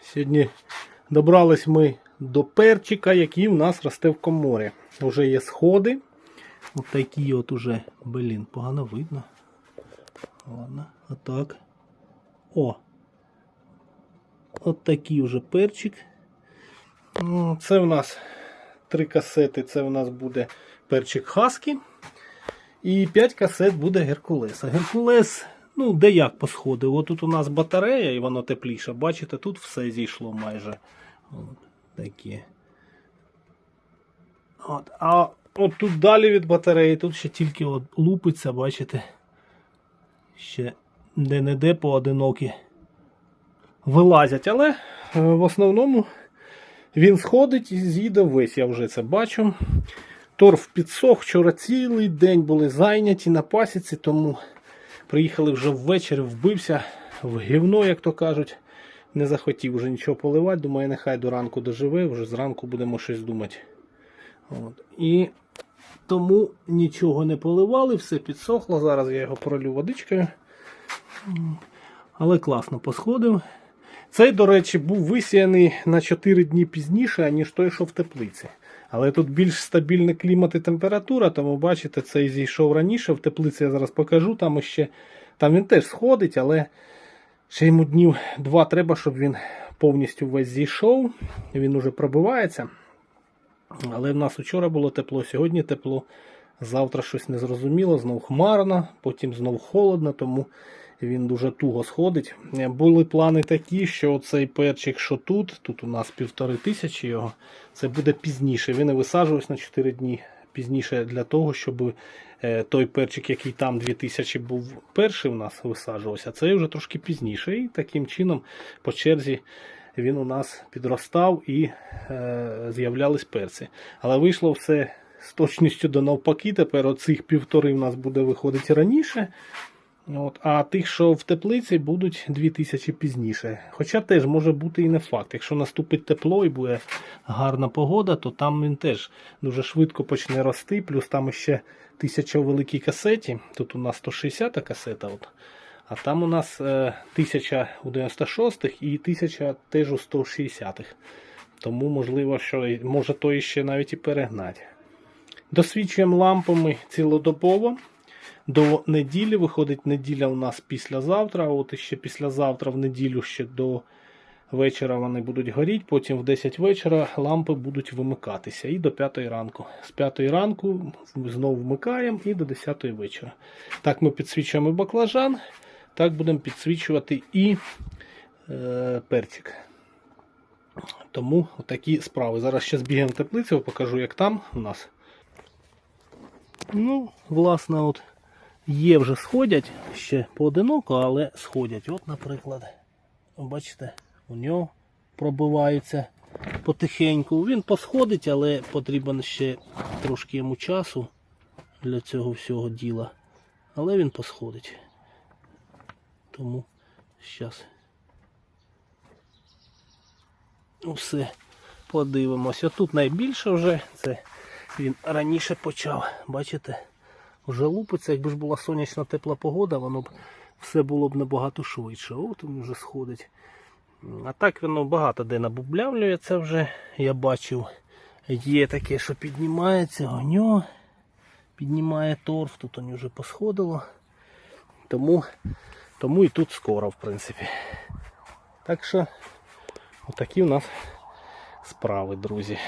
Сьогодні добрались ми до перчика, який в нас росте в коморі. Уже є сходи. От такі от уже, блін, погано видно. Ладно, отак. О! От такий уже перчик. Ну, Це в нас три касети. Це в нас буде перчик Хаскі. І 5 касет буде Геркулеса. Геркулес, ну, де як посходив. От тут у нас батарея і воно тепліше. Бачите, тут все зійшло майже. От такі. От, а от тут далі від батареї, тут ще тільки от лупиться, бачите. Ще де-не-де поодинокі вилазять. Але е, в основному він сходить і з'їде весь, я вже це бачу. Торф підсох, вчора цілий день були зайняті на пасіці, тому приїхали вже ввечері, вбився в гівно, як то кажуть. Не захотів вже нічого поливати. Думаю, нехай до ранку доживе, вже зранку будемо щось думати. От. І тому нічого не поливали, все підсохло. Зараз я його пролю водичкою. Але класно посходив. Цей, до речі, був висіяний на 4 дні пізніше, ніж той, що в теплиці. Але тут більш стабільний клімат і температура, тому бачите, цей зійшов раніше. В теплиці я зараз покажу. Там ще там він теж сходить, але ще йому днів два треба, щоб він повністю весь зійшов. Він уже пробивається. Але в нас вчора було тепло, сьогодні тепло. Завтра щось незрозуміло, знов хмарно, потім знов холодно, тому він дуже туго сходить. Е, Були плани такі, що цей перчик, що тут, тут у нас півтори тисячі його, це буде пізніше. Він і висаджувався на 4 дні пізніше для того, щоб е, той перчик, який там 2000 був перший у нас висаджувався, цей вже трошки пізніше. І таким чином по черзі він у нас підростав і е, з'являлись перці. Але вийшло все з точністю до навпаки. Тепер оцих півтори в нас буде виходити раніше. От, а тих, що в теплиці, будуть 2000 пізніше. Хоча теж може бути і не факт. Якщо наступить тепло і буде гарна погода, то там він теж дуже швидко почне рости. Плюс там ще 1000 у великій касеті. Тут у нас 160 касета. От. А там у нас е, 1000 у 96-х і 1000 теж у 160-х. Тому можливо, що може то ще навіть і перегнати. Досвідчуємо лампами цілодобово. До неділі виходить неділя у нас післязавтра. От ще післязавтра в неділю ще до вечора вони будуть горіти. Потім в 10 вечора лампи будуть вимикатися і до 5 ранку. З 5 ранку знову вмикаємо і до 10 вечора. Так ми підсвічуємо баклажан, так будемо підсвічувати і е, перчик. Тому такі справи. Зараз ще збігаємо в теплицю, покажу, як там у нас. Ну, власне, от є вже сходять ще поодиноко, але сходять. От, наприклад, бачите, у нього пробиваються потихеньку. Він посходить, але потрібен ще трошки йому часу для цього всього діла. Але він посходить. Тому зараз все подивимося. Тут найбільше вже це він раніше почав. Бачите? Вже лупиться, якби ж була сонячна тепла погода, воно б все було б набагато швидше. От він вже сходить. А так воно багато де набублявлюється вже. Я бачив. Є таке, що піднімається, гоньо, піднімає торф, тут воно вже посходило. Тому, тому і тут скоро, в принципі. Так що, отакі у нас справи, друзі.